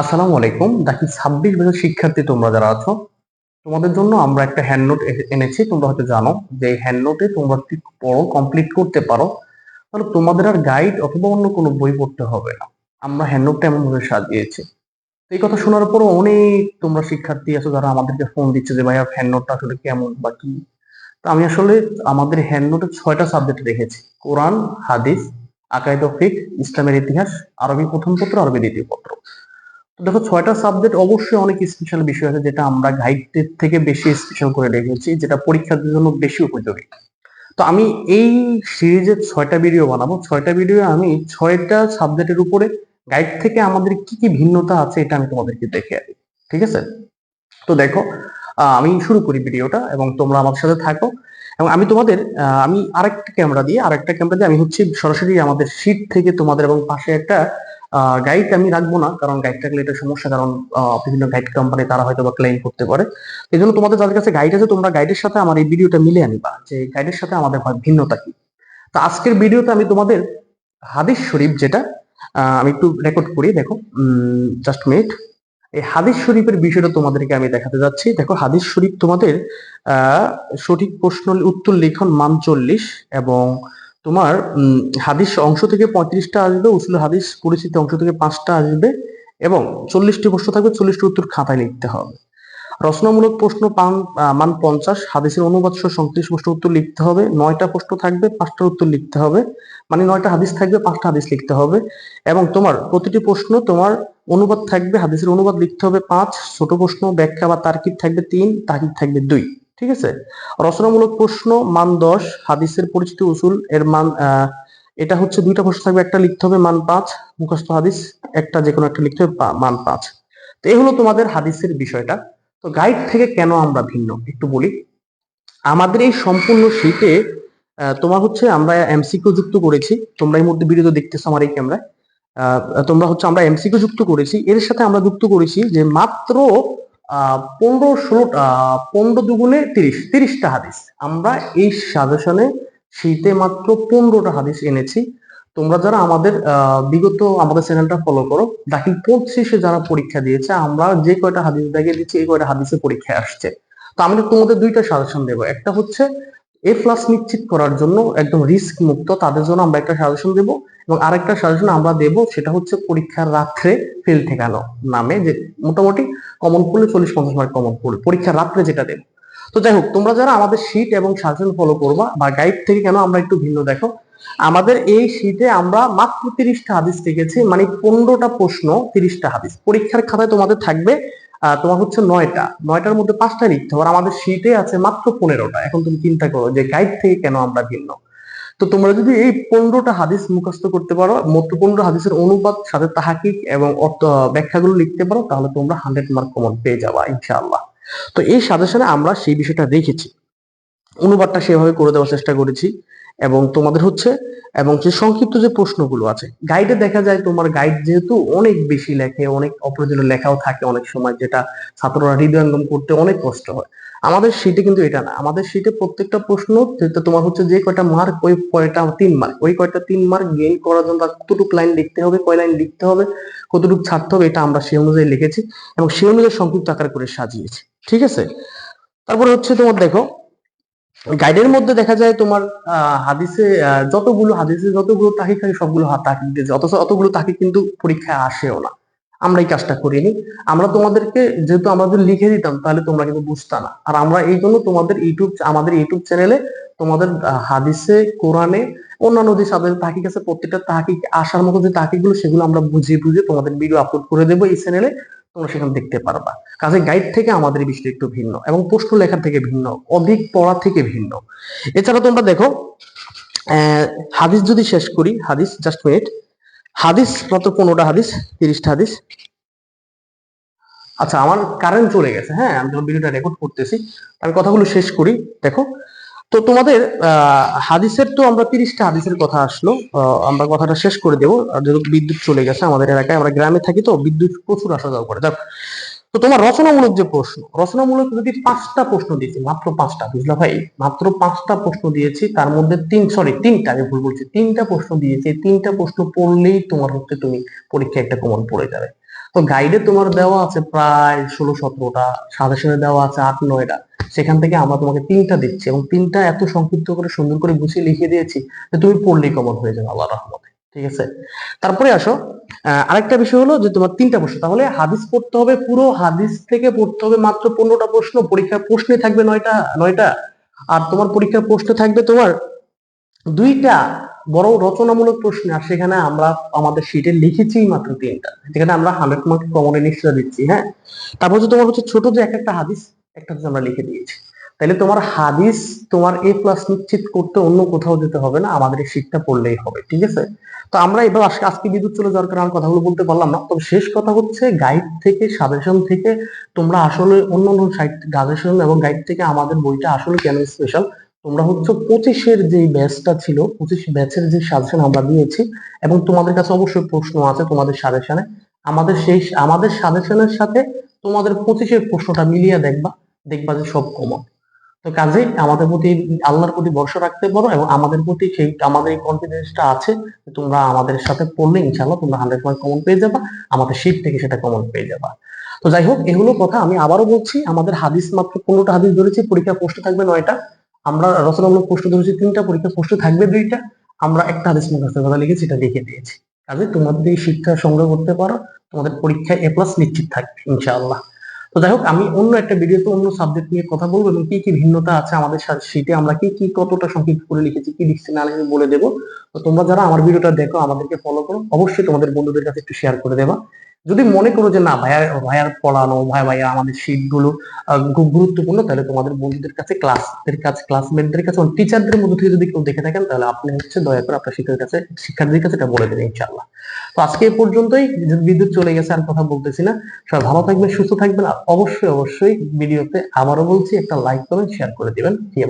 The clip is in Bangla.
আসসালামু আলাইকুম। দেখি ছাব্বিশ বছর শিক্ষার্থী তোমরা যারা আছো, তোমাদের জন্য আমরা একটা হ্যান্ড নোট এনেছি। তোমরা হয়তো জানো যে হ্যান্ড নোটে তোমরা ঠিক পড়ো কমপ্লিট করতে পারো। তাহলে তোমাদের আর গাইড অথবা অন্য কোনো বই পড়তে হবে না। আমরা হ্যান্ড নোটটা এমন ভাবে সাজিয়েছি। এই কথা শোনার পরও অনেক তোমরা শিক্ষার্থী আছো যারা আমাদেরকে ফোন দিচ্ছে যে, ভাইয়া হ্যান্ড নোটটা আসলে কেমন বা কি? তো আমি আসলে আমাদের হ্যান্ড নোটে ছয়টা সাবজেক্ট রেখেছি কোরআন, হাদিস আকাইদ ফিক, ইসলামের ইতিহাস, আরবি প্রথম পত্র, আরবি দ্বিতীয় পত্র। দেখো ছয়টা সাবজেক্ট অবশ্যই অনেক স্পেশাল বিষয় আছে যেটা আমরা গাইডের থেকে বেশি স্পেশাল করে রেখেছি, যেটা পরীক্ষার জন্য বেশি উপযোগী। তো আমি এই সিরিজের ছয়টা ভিডিও বানাবো। ছয়টা ভিডিও আমি ছয়টা সাবজেক্টের উপরে গাইড থেকে আমাদের কি কি ভিন্নতা আছে এটা আমি তোমাদেরকে দেখে আনি ঠিক আছে? তো দেখো আমি শুরু করি ভিডিওটা এবং তোমরা আমার সাথে থাকো। এবং আমি তোমাদের আমি আরেকটা ক্যামেরা দিয়ে, আরেকটা ক্যামেরা দিয়ে আমি হচ্ছে সরাসরি আমাদের শীট থেকে তোমাদের এবং পাশে একটা গাইড আমি রাখব না, কারণ গাইড থাকলে এটা সমস্যা, কারণ বিভিন্ন গাইড কোম্পানি তারা হয়তো বা ক্লেম করতে পারে। এই জন্য তোমাদের যাদের কাছে গাইড আছে, তোমরা গাইডের সাথে আমার এই ভিডিওটা মিলে আনিবা যে গাইডের সাথে আমাদের ভিন্নতা কি। তো আজকের ভিডিওতে আমি তোমাদের হাদিস শরীফ যেটা আমি একটু রেকর্ড করি, দেখো জাস্ট মিনিট এই হাদিস শরীফের বিষয়টা তোমাদেরকে আমি দেখাতে যাচ্ছি। দেখো, হাদিস শরীফ তোমাদের সঠিক প্রশ্ন উত্তর লিখন মান চল্লিশ এবং তোমার হাদিস অংশ থেকে পঁয়ত্রিশটা আসবে, উসুল হাদিস পরিচিত অংশ থেকে পাঁচটা আসবে এবং চল্লিশটি প্রশ্ন থাকবে, চল্লিশটি উত্তর খাতায় লিখতে হবে। রচনামূলক প্রশ্ন পান মান পঞ্চাশ, হাদিসের অনুবাদ সহ সংশ্লিষ্ট প্রশ্ন উত্তর লিখতে হবে, নয়টা প্রশ্ন থাকবে পাঁচটার উত্তর লিখতে হবে মানে নয়টা হাদিস থাকবে, পাঁচটা হাদিস লিখতে হবে এবং তোমার প্রতিটি প্রশ্ন তোমার অনুবাদ থাকবে, হাদিসের অনুবাদ লিখতে হবে পাঁচ, ছোট প্রশ্ন, ব্যাখ্যা বা তার্কিক থাকবে তিন তার্কিক থাকবে দুই। ঠিক আছে? রচনামূলক প্রশ্ন, মান দশ, হাদিসের পরিচিতি উসুল, এর মান এটা হচ্ছে দুইটা প্রশ্ন থাকবে, একটা লিখতে হবে মান পাঁচ, মুখস্থ হাদিস, একটা যে কোনো একটা লিখতে হবে মান পাঁচ। তো এই হলো তোমাদের হাদিসের বিষয়টা। তো গাইড থেকে কেন আমরা ভিন্ন? একটু বলি। আমাদের এই সম্পূর্ণ শীতে তোমার হচ্ছে আমরা এমসিকিউ যুক্ত করেছি। তোমরা এই মধ্যে ভিডিও দেখতেছো আমার এই ক্যামেরায় তোমরা হচ্ছে আমরা এমসিকিউ যুক্ত করেছি। এর সাথে আমরা যুক্ত করেছি যে মাত্র পনেরো ষোলো পনেরো দুগুণে তিরিশ, তিরিশটা হাদিস। আমরা এই সাজেশনে শীতে মাত্র পনেরোটা হাদিস এনেছি। তোমরা যারা আমাদের বিগত আমাদের চ্যানেলটা ফলো করো, দাখিল পঁচিশে যারা পরীক্ষা দিয়েছে, আমরা যে কয়টা হাদিস দেখিয়ে দিচ্ছি, এই কয়টা হাদিসে পরীক্ষায় আসছে। তো আমি তোমাদের দুইটা সাজেশন দেবো। একটা হচ্ছে এ প্লাস নিশ্চিত করার জন্য একদম রিস্ক মুক্ত তাদের জন্য আমরা একটা সাজেশন দেবো এবং আরেকটা সাজেশন আমরা দেব সেটা হচ্ছে পরীক্ষার রাত্রে ফেল ঠেকানো নামে যে মোটামুটি কমন পড়লে চল্লিশ পঞ্চাশ মার্ক কমন পড়বে পরীক্ষার রাত্রে যেটা দেবো। তো যাই হোক, তোমরা যারা আমাদের শীট এবং সাজেশন ফলো করবা বা গাইড থেকে কেন আমরা একটু ভিন্ন দেখো, আমাদের এই শীটে আমরা মাত্র তিরিশটা হাদিস লিখেছি মানে পনেরোটা প্রশ্ন তিরিশটা হাদিস। পরীক্ষার খাতায় তোমাদের থাকবে তোমার হচ্ছে নয়টা। নয়টার মধ্যে পাঁচটা লিখতে হবে আমাদের শীটে আছে মাত্র পনেরোটা। এখন তুমি চিন্তা করো, যে গাইড থেকে কেন আমরা ভিন্ন? তো তোমরা যদি এই পনেরোটা হাদিস মুখস্থ করতে পারো, মাত্র পনেরো হাদিসের অনুবাদ, সাথে তাহাকিক এবং অর্থ, ব্যাখ্যাগুলো লিখতে পারো, তাহলে তোমরা হান্ড্রেড মার্ক কমন পেয়ে যাবা, ইনশাআল্লাহ। তো এই সাজেশনে আমরা সেই বিষয়টা রেখেছি অনুবাদটা সেভাবে করে দেওয়ার চেষ্টা করেছি। এবং তোমাদের হচ্ছে, এবং যে সংক্ষিপ্ত যে প্রশ্নগুলো আছে গাইডে দেখা যায় তোমার গাইড যেহেতু অনেক বেশি লেখে, অনেক অপ্রয়োজনীয় লেখাও থাকে অনেক সময়, যেটা ছাত্ররা হৃদয়ঙ্গম করতে অনেক কষ্ট হয়। আমাদের শীটে কিন্তু এটা না, আমাদের শীটে প্রত্যেকটা প্রশ্ন যেটা তোমার হচ্ছে যে কয়টা মার্ক ওই কয়টা তিন মার্ক ওই কয়টা তিন মার্ক গেইন করার জন্য কতটুকু লাইন লিখতে হবে, কয় লাইন লিখতে হবে, কতটুকু ছাড়তে হবে, এটা আমরা সেই অনুযায়ী লিখেছি এবং সেই অনুযায়ী সংক্ষিপ্ত আকার করে সাজিয়েছি। ঠিক আছে? তারপরে হচ্ছে তোমার দেখো গাইডের মধ্যে দেখা যায় তোমার হাদিসে যতগুলো হাদিসে যতগুলো তাহিক থাকে সবগুলো তাহিক দিয়েছে অথচ অতগুলো তাহিক কিন্তু পরীক্ষায় আসেও না। আমরা এই কাজটা করিনি। আমরা তোমাদেরকে, যেহেতু আমাদের লিখে দিতাম, তাহলে তোমরা কিন্তু বুঝতা না। আর আমরা এই জন্য তোমাদের ইউটিউব, আমাদের ইউটিউব চ্যানেলে তোমাদের হাদিসে, কোরআনে, অন্যান্য যে সাবজেক্ট তাহিক আছে, প্রত্যেকটা তাহিক আসার মতো যে তাহিকগুলো সেগুলো আমরা বুঝিয়ে বুঝিয়ে তোমাদের ভিডিও আপলোড করে দেবো এই চ্যানেলে তোমরা সেখানে দেখতে পারবা। কাজে গাইড থেকে আমাদের বিষয়টা একটু ভিন্ন এবং প্রশ্ন লেখা থেকে ভিন্ন, অধিক পড়া থেকে ভিন্ন। এছাড়া তোমরা দেখো হাদিস যদি শেষ করি, হাদিস জাস্ট মিনিট হাদিস, মাত্র পনেরোটা হাদিস, তিরিশটা হাদিস। আচ্ছা আমার কারেন্ট চলে গেছে হ্যাঁ আমি যখন ভিডিওটা রেকর্ড করতেছি, আমি কথাগুলো শেষ করি, দেখো। তো তোমাদের হাদিসের তো আমরা তিরিশটা হাদিসের কথা আসলো আমরা কথাটা শেষ করে দেবো। যেহেতু বিদ্যুৎ চলে গেছে আমাদের এলাকায়, আমরা গ্রামে থাকি তো, বিদ্যুৎ প্রচুর আসা যাওয়া করে। যাক, তো তোমার রচনামূলক যে প্রশ্ন, রচনামূলক যদি পাঁচটা প্রশ্ন দিয়েছি, মাত্র পাঁচটা, বুঝলা ভাই? মাত্র পাঁচটা প্রশ্ন দিয়েছি, তার মধ্যে তিন সরি তিনটা, আমি ভুল বলছি, তিনটা প্রশ্ন দিয়েছি তিনটা প্রশ্ন পড়লেই তোমার হচ্ছে তুমি পরীক্ষায় একটা কমন পড়ে যাবে। তো গাইডে তোমার দেওয়া আছে প্রায় ষোলো, সতেরোটা সাজেশনে দেওয়া আছে আট, নয়টা। সেখান থেকে আমরা তোমাকে তিনটা দিচ্ছি এবং তিনটা এত সংক্ষিপ্ত করে, সুন্দর করে গুছিয়ে লিখে দিয়েছি যে তুমি পড়লেই কমন হয়ে যাবে আল্লাহ রহমতে। ঠিক আছে? তারপরে আসো। আরেকটা বিষয় হলো যে তোমার তিনটা প্রশ্ন। তাহলে হাদিস পড়তে হবে পুরো হাদিস থেকে পড়তে হবে মাত্র পনেরোটা প্রশ্ন। পরীক্ষার প্রশ্নে থাকবে নয়টা নয়টা। আর তোমার পরীক্ষার প্রশ্ন থাকবে তোমার দুইটা বড় রচনামূলক প্রশ্ন, আর সেখানে আমরা আমাদের শিটে লিখেছি মাত্র তিনটা। যেখানে আমরা হান্ড্রেড মার্ক কমনে নিশ্চয় দিচ্ছি হ্যাঁ? তারপর হচ্ছে তোমার হচ্ছে ছোট যে এক একটা হাদিস, একটা হচ্ছে আমরা লিখে দিয়েছি। তাহলে তোমার হাদিস তোমার এ প্লাস নিশ্চিত করতে অন্য কোথাও যেতে হবে না, আমাদের এই পড়লেই হবে, ঠিক আছে? তো আমরা এবার আজকে আজকে বিদ্যুৎ চলে যাওয়ার কারণে কথাগুলো বলতে পারলাম না, তবে শেষ কথা হচ্ছে গাইড থেকে সাজেশন থেকে তোমরা আসলে অন্য অন্য সাইট সাজেশন এবং গাইড থেকে আমাদের বইটা আসলে কেন স্পেশাল তোমরা হচ্ছে পঁচিশের যে ব্যাচটা ছিল, পঁচিশ ব্যাচের যে সাজেশন আমরা দিয়েছি, এবং তোমাদের কাছে অবশ্যই প্রশ্ন আছে তোমাদের সাজেশনে। আমাদের সেই, আমাদের সাজেশনের সাথে তোমাদের পঁচিশের প্রশ্নটা মিলিয়ে দেখবা দেখবা যে সব কমন তো কাজেই আমাদের প্রতি আল্লাহর প্রতি ভরসা রাখতে পারো এবং আমাদের প্রতি সেই, আমাদের এই কনফিডেন্সটা আছে তোমরা আমাদের সাথে পড়লে ইনশাল্লাহ তোমরা হান্ড্রেড মার্ক কমন পেয়ে যাবা, আমাদের শীত থেকে সেটা কমন পেয়ে যাবা। তো যাই হোক, এগুলো কথা আমি আবারও বলছি, আমাদের হাদিস মাত্র পনেরোটা হাদিস ধরেছি পরীক্ষা প্রশ্ন থাকবে নয়টা। আমরা রচনামূলক প্রশ্ন ধরেছি, তিনটা পরীক্ষা প্রশ্ন থাকবে দুইটা। আমরা একটা হাদিস মুখস্থের কথা লিখেছি এটা লিখে দিয়েছি। কাজে তোমাদের এই শিক্ষা সংগ্রহ করতে পারো, তোমাদের পরীক্ষায় এ প্লাস নিশ্চিত থাকবে, ইনশাআল্লাহ। তো যাই হোক, আমি অন্য একটা ভিডিওতে অন্য সাবজেক্ট নিয়ে কথা বলব এবং কি কি ভিন্নতা আছে আমাদের শীটে আমরা কি কি কতটা সংক্ষিপ্ত করে লিখেছি, কি লিখছি না লিখে বলে দেবো। তো তোমরা যারা আমার ভিডিওটা দেখো, আমাদেরকে ফলো করো। অবশ্যই তোমাদের বন্ধুদের কাছে একটু শেয়ার করে দেবা। যদি মনে করো যে না, ভাইয়ার ভাইয়ার পড়ানো, ভাই, ভাইয়া আমাদের শীটগুলো খুব গুরুত্বপূর্ণ, তাহলে তোমাদের বন্ধুদের কাছে ক্লাসের কাছে ক্লাসমেটদের কাছে টিচারদের মধ্যে থেকে যদি কেউ দেখে থাকেন, তাহলে আপনি হচ্ছে দয়া করে আপনার শিক্ষকের কাছে শিক্ষার্থীর কাছে এটা বলে দেবেন ইনশাল্লাহ তো আজকে এই পর্যন্তই, বিদ্যুৎ চলে গেছে, আর কথা বলতেছি না। সবাই ভালো থাকবেন, সুস্থ থাকবেন, আর অবশ্যই অবশ্যই ভিডিওতে আবারও বলছি, একটা লাইক করবেন শেয়ার করে দিবেন ফিয়ে